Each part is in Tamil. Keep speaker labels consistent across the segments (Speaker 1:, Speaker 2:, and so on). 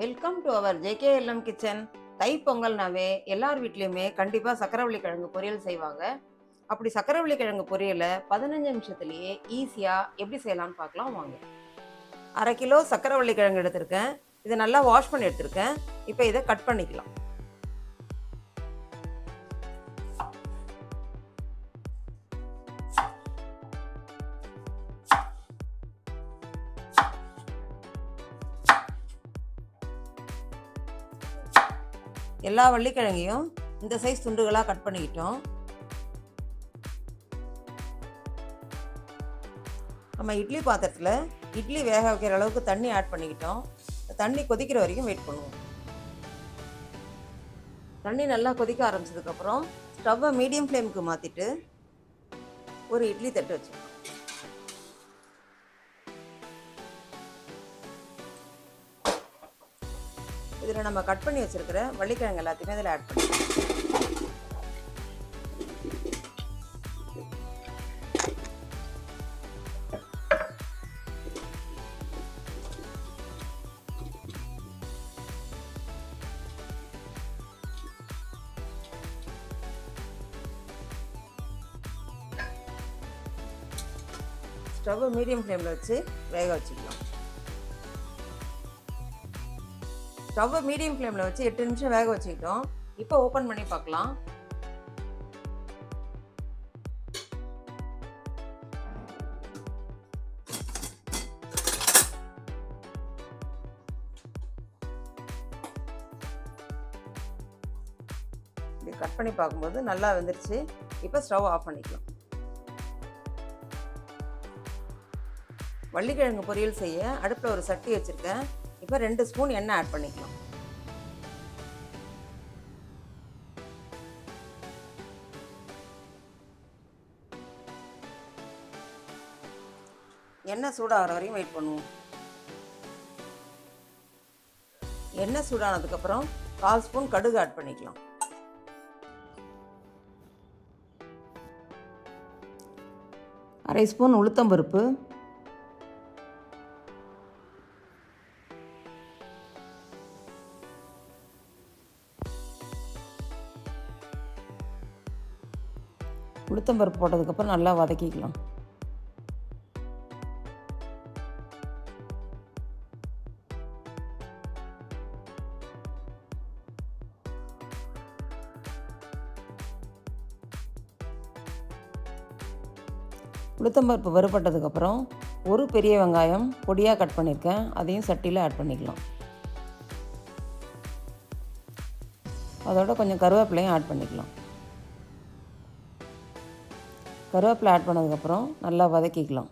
Speaker 1: Welcome to our JKLM kitchen Thai பொங்கல்னாவே எல்லார் வீட்லேயுமே கண்டிப்பாக சக்கரவள்ளி கிழங்கு பொரியல் செய்வாங்க. அப்படி சக்கரவள்ளி கிழங்கு பொரியலை பதினஞ்சு நிமிஷத்துலேயே ஈஸியாக எப்படி செய்யலாம்னு பார்க்கலாம் வாங்க. அரை கிலோ சக்கரவள்ளி கிழங்கு எடுத்திருக்கேன். இதை நல்லா வாஷ் பண்ணி எடுத்திருக்கேன். இப்போ இதை கட் பண்ணிக்கலாம். எல்லா வள்ளிக்கிழங்கையும் இந்த சைஸ் துண்டுகளாக கட் பண்ணிக்கிட்டோம். நம்ம இட்லி பாத்திரத்தில் இட்லி வேக வைக்கிற அளவுக்கு தண்ணி ஆட் பண்ணிக்கிட்டோம். தண்ணி கொதிக்கிற வரைக்கும் வெயிட் பண்ணுவோம். தண்ணி நல்லா கொதிக்க ஆரம்பிச்சதுக்கப்புறம் ஸ்டவ்வை மீடியம் ஃப்ளேமுக்கு மாற்றிட்டு ஒரு இட்லி தட்டு வச்சுருக்கோம். இதில் நம்ம கட் பண்ணி வச்சுருக்கிற வள்ளிக்கிழங்கு எல்லாத்தையுமே இதில் ஆட் பண்ணி ஸ்டவ் மீடியம் ஃப்ளேமில் வச்சு வேக வச்சுக்கலாம். ஸ்டவ் மீடியம் ஃப்ளேமில் வச்சு எட்டு நிமிஷம் வேக வச்சுக்கிட்டோம். இப்போ ஓப்பன் பண்ணி பார்க்கலாம். கட் பண்ணி பார்க்கும்போது நல்லா வெந்துருச்சு. இப்போ ஸ்டவ் ஆஃப் பண்ணிக்கலாம். வள்ளிக்கிழங்கு பொரியல் செய்ய அடுப்பில் ஒரு சட்டி வச்சுருக்கேன். இப்போ ரெண்டு ஸ்பூன் எண்ணெய் ஆட் பண்ணிக்கலாம். எண்ணெய் சூடாகிற வரையும் வெயிட் பண்ணுவோம். எண்ணெய் சூடானதுக்கப்புறம் கால் ஸ்பூன் கடுகு ஆட் பண்ணிக்கலாம். அரை ஸ்பூன் உளுத்தம்பருப்பு உளுத்தம்பருப்பு போட்டதுக்கப்புறம் நல்லா வதக்கிக்கலாம். உளுத்தம்பருப்பு வறுபட்டதுக்கப்புறம் ஒரு பெரிய வெங்காயம் பொடியாக கட் பண்ணியிருக்கேன். அதையும் சட்டியில் ஆட் பண்ணிக்கலாம். அதோட கொஞ்சம் கருவேப்பிலையும் ஆட் பண்ணிக்கலாம். கருவேப்பிலை ஆட் பண்ணதுக்கப்புறம் நல்லா வதக்கிக்கலாம்.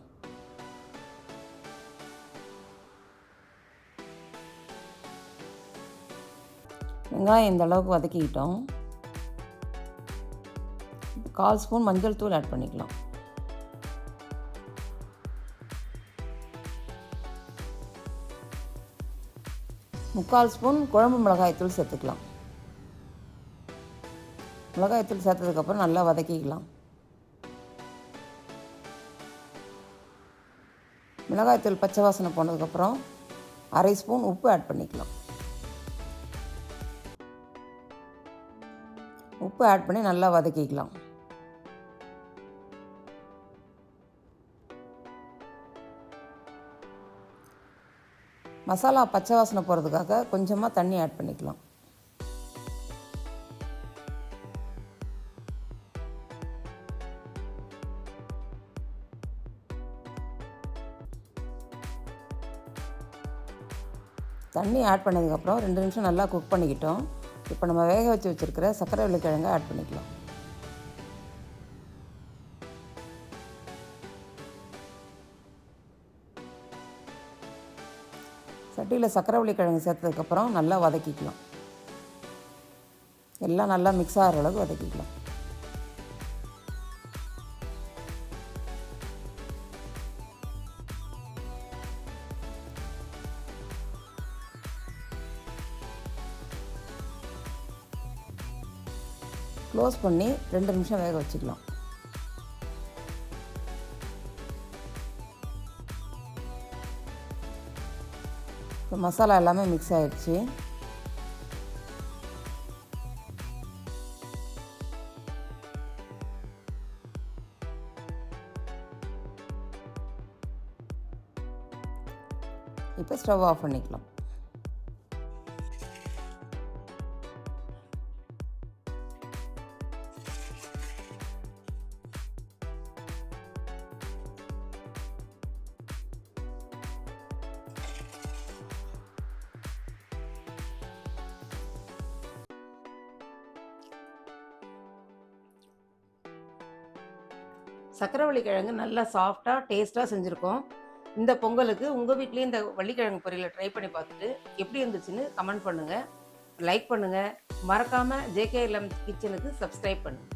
Speaker 1: வெங்காயம் இந்த அளவுக்கு வதக்கிக்கிட்டோம். கால் ஸ்பூன் மஞ்சள் தூள் ஆட் பண்ணிக்கலாம். முக்கால் ஸ்பூன் குழம்பு மிளகாய்த்தூள் சேர்த்துக்கலாம். மிளகாய்த்தூள் சேர்த்ததுக்கப்புறம் நல்லா வதக்கிக்கலாம். மிளகாய்த்தூள் பச்சை வாசனை போனதுக்கப்புறம் அரை ஸ்பூன் உப்பு ஆட் பண்ணிக்கலாம். உப்பு ஆட் பண்ணி நல்லா வதக்கிக்கலாம். மசாலா பச்சை வாசனை போகிறதுக்காக கொஞ்சமாக தண்ணி ஆட் பண்ணிக்கலாம். தண்ணி ஆட் பண்ணதுக்கப்புறம் ரெண்டு நிமிஷம் நல்லா குக் பண்ணிக்கிட்டோம். இப்போ நம்ம வேக வச்சு வச்சுருக்கிற சர்க்கரை வெள்ளிக்கிழங்கை ஆட் பண்ணிக்கலாம். சட்டியில் சர்க்கரை வெள்ளிக்கிழங்கு சேர்த்ததுக்கப்புறம் நல்லா வதக்கிக்கலாம். எல்லாம் நல்லா மிக்ஸ் ஆகிற அளவுக்கு வதக்கிக்கலாம். க்ளோஸ் பண்ணி ரெண்டு நிமிஷம் வேக வச்சுக்கலாம். இப்போ மசாலா எல்லாமே மிக்ஸ் ஆகிடுச்சு இப்போ ஸ்டவ் ஆஃப் பண்ணிக்கலாம். சக்கரவள்ளி கிழங்கு நல்லா சாஃப்டாக டேஸ்ட்டாக செஞ்சுருக்கோம். இந்த பொங்கலுக்கு உங்கள் வீட்லேயும் இந்த வள்ளிக்கிழங்கு பொரியலை ட்ரை பண்ணி பார்த்துட்டு எப்படி இருந்துச்சுன்னு கமெண்ட் பண்ணுங்கள் லைக் பண்ணுங்கள் மறக்காமல் ஜேகேஎல்எம் கிச்சனுக்கு சப்ஸ்கிரைப் பண்ணுங்கள்